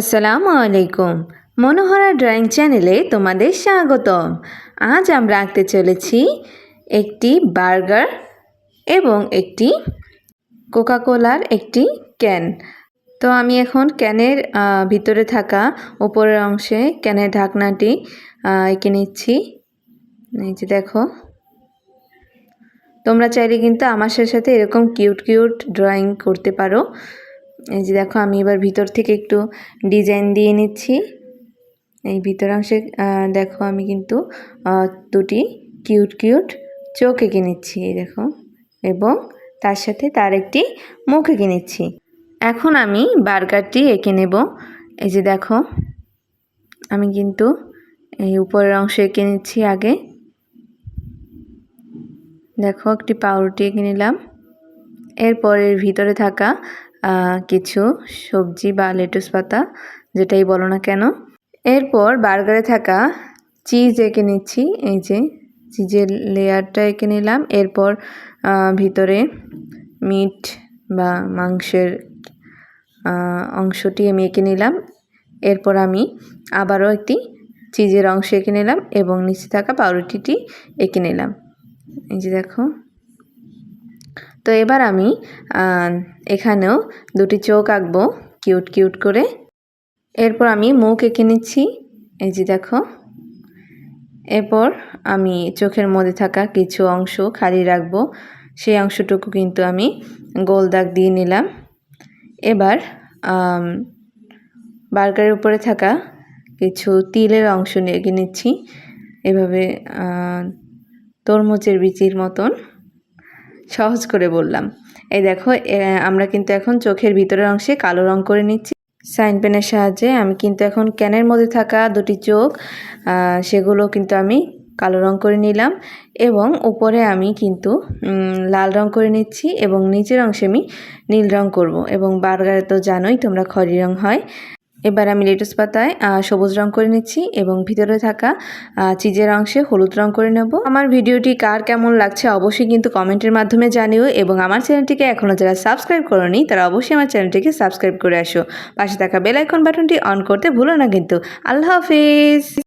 আসসালামু আলাইকুম। মনোহরা ড্রয়িং চ্যানেলে তোমাদের স্বাগতম। আজ আমরা আঁকতে চলেছি একটি বার্গার এবং একটি কোকাকোলার একটি ক্যান। তো আমি এখন ক্যানের ভিতরে থাকা উপরের অংশে ক্যানের ঢাকনাটি এঁকে নিচ্ছি। এই যে দেখো। তোমরা চাইলে কিন্তু আমার সাথে সাথে এরকম কিউট কিউট ড্রয়িং করতে পারো। এই যে দেখো, আমি এবার ভিতর থেকে একটু ডিজাইন দিয়ে নিচ্ছি। এই ভিতর অংশে দেখো আমি কিন্তু দুটি কিউট কিউট চোখ এঁকে নিচ্ছি, এই দেখো। এবং তার সাথে তার একটি মুখ এঁকে নিচ্ছি। এখন আমি বার্গারটি এঁকে নেব। এই যে দেখো, আমি কিন্তু এই উপরের অংশ এঁকে নিচ্ছি আগে। দেখো, একটি পাউরুটি এঁকে নিলাম। এরপরের ভিতরে থাকা কিছু সবজি বা লেটুস পাতা, যেটাই বলো না কেন। এরপর বার্গারে থাকা চিজ এঁকে নিচ্ছি, এই যে চিজের লেয়ারটা এঁকে নিলাম। এরপর ভিতরে মিট বা মাংসের অংশটি আমি এঁকে নিলাম। এরপর আমি আবারও একটি চিজের অংশ এঁকে নিলাম এবং নিচে থাকা পাউরুটিটি এঁকে নিলাম। এই যে দেখো। তো এবার আমি এখানেও দুটি চোখ আঁকবো, কিউট কিউট করে। এরপর আমি মুখ এঁকে নিচ্ছি, এই যে দেখো। এরপর আমি চোখের মধ্যে থাকা কিছু অংশ খালি রাখব, সেই অংশটুকু কিন্তু আমি গোল দাগ দিয়ে নিলাম। এবার বার্গারের উপরে থাকা কিছু তিলের অংশ নিয়ে নিচ্ছি। এভাবে তরমুজের বিচির মতন। সহজ করে বললাম। এই দেখো আমরা কিন্তু এখন চোখের ভিতরের অংশে কালো রং করে নিচ্ছি। সাইন পেনের সাহায্যে আমি কিন্তু এখন ক্যানের মধ্যে থাকা দুটি চোখ সেগুলো কিন্তু আমি কালো রং করে নিলাম এবং উপরে আমি কিন্তু লাল রং করে নিচ্ছি এবং নিচের অংশে আমি নীল রং করব এবং বার্গারে তো জানোই তোমরা খয়েরি রং হয়। এবার আমি লেটুস পাতায় সবুজ রং করে নিচ্ছি এবং ভিতরে থাকা চিজের অংশে হলুদ রং করে নেব। আমার ভিডিওটি কার কেমন লাগছে অবশ্যই কিন্তু কমেন্টের মাধ্যমে জানিও এবং আমার চ্যানেলটিকে এখনও যারা সাবস্ক্রাইব করনি, তারা অবশ্যই আমার চ্যানেলটিকে সাবস্ক্রাইব করে আসো। পাশে থাকা বেল আইকন বাটনটি অন করতে ভুলো না কিন্তু। আল্লাহ হাফিজ!